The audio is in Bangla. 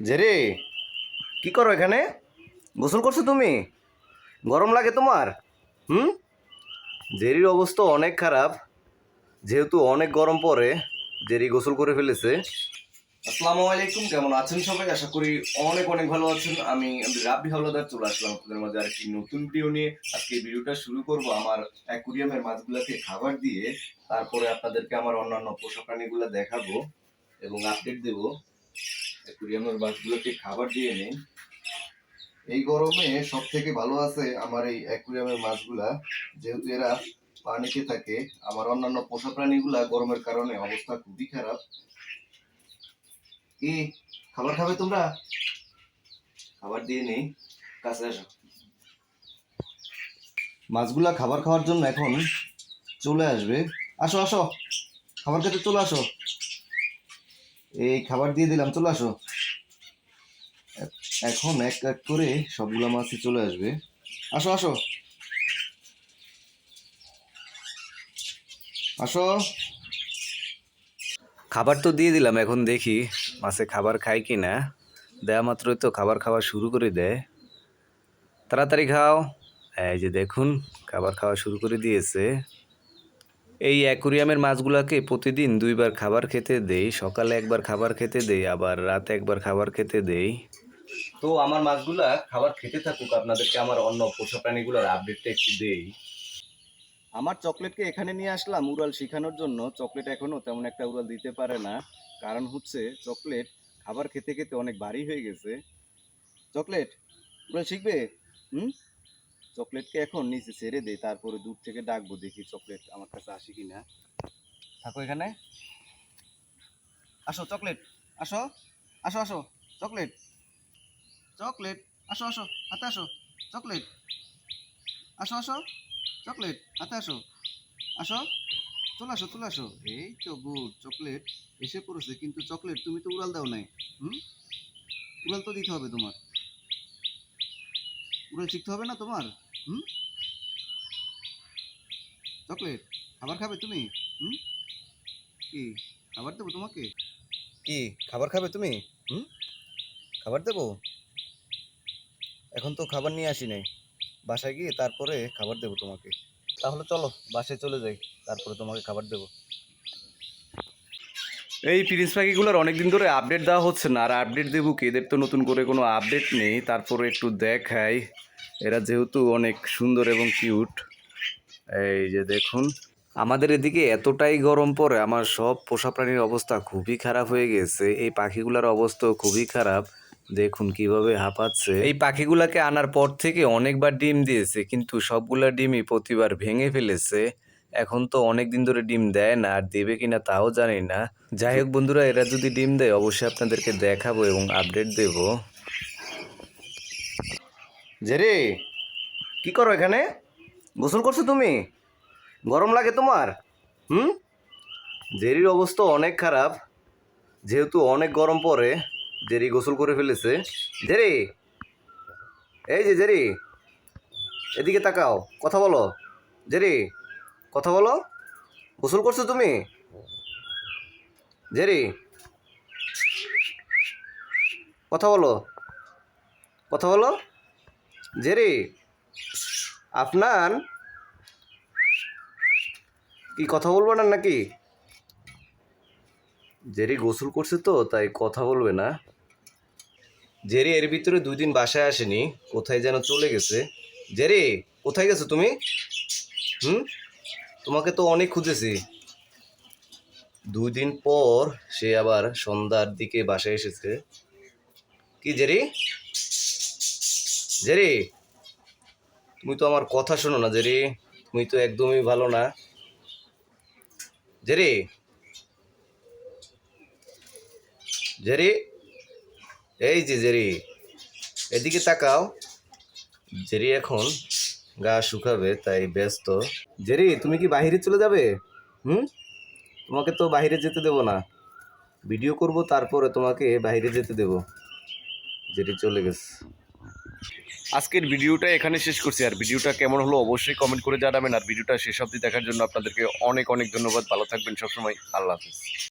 জেরে, কি করো এখানে? গোসল করছ তুমি? গরম লাগে তোমার? হুম? জেরির অবস্থা অনেক খারাপ, যেহেতু অনেক গরম পড়ে জেরি গোসল করে ফেলেছে। আসসালামু আলাইকুম, কেমন আছেন সবাই? আশা করি অনেক অনেক ভালো আছেন। আমি রাব্বি হাওলাদার চলে আসলাম আপনাদের মাঝে আরেকটি নতুন ভিডিও নিয়ে। আজকে ভিডিওটা শুরু করব আমার অ্যাকুরিয়ামের মাছগুলোকে খাবার দিয়ে। তারপরে আপনাদেরকে আমার অন্যান্য পোষা প্রাণীগুলো দেখাবো এবং আপডেট দেব। অ্যাকুরিয়ামের মাছগুলোকে খাবার দিয়ে এই গরমে সব থেকে ভালো আছে আমার এই অ্যাকুরিয়ামের মাছগুলা। যেহেতু এরা পানিতে থাকে, আমার অন্যান্য পোষা প্রাণীগুলা গরমের কারণে অবস্থা খুবই খারাপ। কি, খাবার খাবে তোমরা? খাবার দিয়ে নেই, কাছে আসো। মাছগুলা খাবার খাওয়ার জন্য এখন চলে আসবে। আসো আসো, খাবার খেতে চলে আসো। এই খাবার দিয়ে দিলাম, চলে আসো। এখন এক এক করে সবগুলা মাছই চলে আসবে। আসো আসো। আসো। খাবার তো দিয়ে দিলাম, এখন দেখি মাছে খাবার খায় কি না দেয়া মাত্রই তো খাবার খাওয়া শুরু করে দেয়। তাড়াতাড়ি খাও। এই যে দেখুন, খাবার খাওয়া শুরু করে দিয়েছে। এই অ্যাকুরিয়ামের মাছগুলোকে প্রতিদিন দুইবার খাবার খেতে দেই, সকালে একবার খাবার খেতে দেই, আবার রাতে একবার খাবার খেতে দেই। তো আমার মাছগুলা খাবার খেতে থাকুক, আপনাদেরকে আমার অন্য পোষা প্রাণীগুলোর আপডেটটা একটু দেই। আমার চকলেটকে এখানে নিয়ে আসলাম উড়াল শেখানোর জন্য। চকলেট এখনও তেমন একটা উড়াল দিতে পারে না। কারণ হচ্ছে, চকলেট খাবার খেতে খেতে অনেক ভারী হয়ে গেছে। চকলেট, উড়াল শিখবে? হুম? চকলেটকে এখন নিচে ছেড়ে দেই, তারপরে দূর থেকে ডাকবো, দেখি চকলেট আমার কাছে আসে কিনা। থাকো এখানে। আসো চকলেট, আসো আসো আসো, চকলেট চকলেট, আসো আসো, হাতে আসো, চকলেট, আসো আসো, চকলেট, হাতে আসো আসো, চলে আসো চলে আসো। এই তো গুড, চকলেট এসে পড়েছে, কিন্তু চকলেট তুমি তো উড়াল দাও নাই, হুম? উড়াল তো দিতে হবে তোমার। উড়াল শিখতে হবে না তোমার? হুম? চকলেট খাবার খাবে তুমি? হুম? কি খাবার দেবো তোমাকে? কি খাবার খাবে তুমি? হুম? খাবার দেবো? এখন তো খাবার নিয়ে আসি নাই। বাসায় গিয়ে তারপরে খাবার দেবো তোমাকে। তাহলে চলো বাসায় চলে যাই। তারপরে তোমাকে খাবার দেবো। এই প্রিন্স পাখিগুলোর অনেকদিন ধরে আপডেট দেওয়া হচ্ছে না। আর আপডেট দেবো কি? এদের তো নতুন করে কোনো আপডেট নেই। তারপরে একটু দেখাই। এরা যেহেতু অনেক সুন্দর এবং কিউট এই যে দেখুন। আমাদের এদিকে এতটাই গরম পড়ে, আমার সব পোষা প্রাণীর অবস্থা খুবই খারাপ হয়ে গেছে। এই পাখিগুলোর অবস্থাও খুবই খারাপ। দেখুন কীভাবে হাঁপাচ্ছে। এই পাখিগুলাকে আনার পর থেকে অনেকবার ডিম দিয়েছে, কিন্তু সবগুলা ডিমই প্রতিবার ভেঙে ফেলেছে। এখন তো অনেক দিন ধরে ডিম দেয় না, আর দেবে কিনা তাও জানি না। যাই হোক বন্ধুরা, এরা যদি ডিম দেয়, অবশ্যই আপনাদেরকে দেখাবো এবং আপডেট দেব। জেরে, কি করো এখানে? গোসল করছ তুমি? গরম লাগে তোমার? হুম? জেরির অবস্থা অনেক খারাপ, যেহেতু অনেক গরম পড়ে জেরি গোসল করে ফেলেছে। জেরি, এই যে জেরি, এদিকে তাকাও, কথা বলো। জেরি, কথা বলো। গোসল করছ তুমি? জেরি, কথা বলো কথা বলো। জেরি আপনার কি কথা বলব না নাকি? জেরি গোসল করছে তো, তাই কথা বলবে না। জেরি, এর ভিতরে দুই দিন বাসায় আসেনি, কোথায় যেন চলে গেছে। জেরি, কোথায় গেছো তুমি? হুম? তোমাকে তো অনেক খুঁজেছি। দুই দিন পর সে আবার সন্ধ্যার দিকে বাসায় এসেছে। কি জেরি? জেরি, তুমি তো আমার কথা শোনো না জেরি, তুমি তো একদমই ভালো না। জেরি জেরি, এই যে জেরি, এদিকে তাকাও। জেরি এখন গা শুকাবে, তাই ব্যস্ত। জেরি, তুমি কি বাইরে চলে যাবে? হুম? তোমাকে তো বাইরে যেতে দেবো না। ভিডিও করব, তারপরে তোমাকে বাইরে যেতে দেব। জেরি চলে গেছে। আজকের ভিডিওটা এখানে শেষ করছি। আর ভিডিওটা কেমন হলো অবশ্যই কমেন্ট করে জানাবেন। আর ভিডিওটা শেষ অবধি দেখার জন্য আপনাদেরকে অনেক অনেক ধন্যবাদ। ভালো থাকবেন সবসময়। আল্লাহ হাফিজ।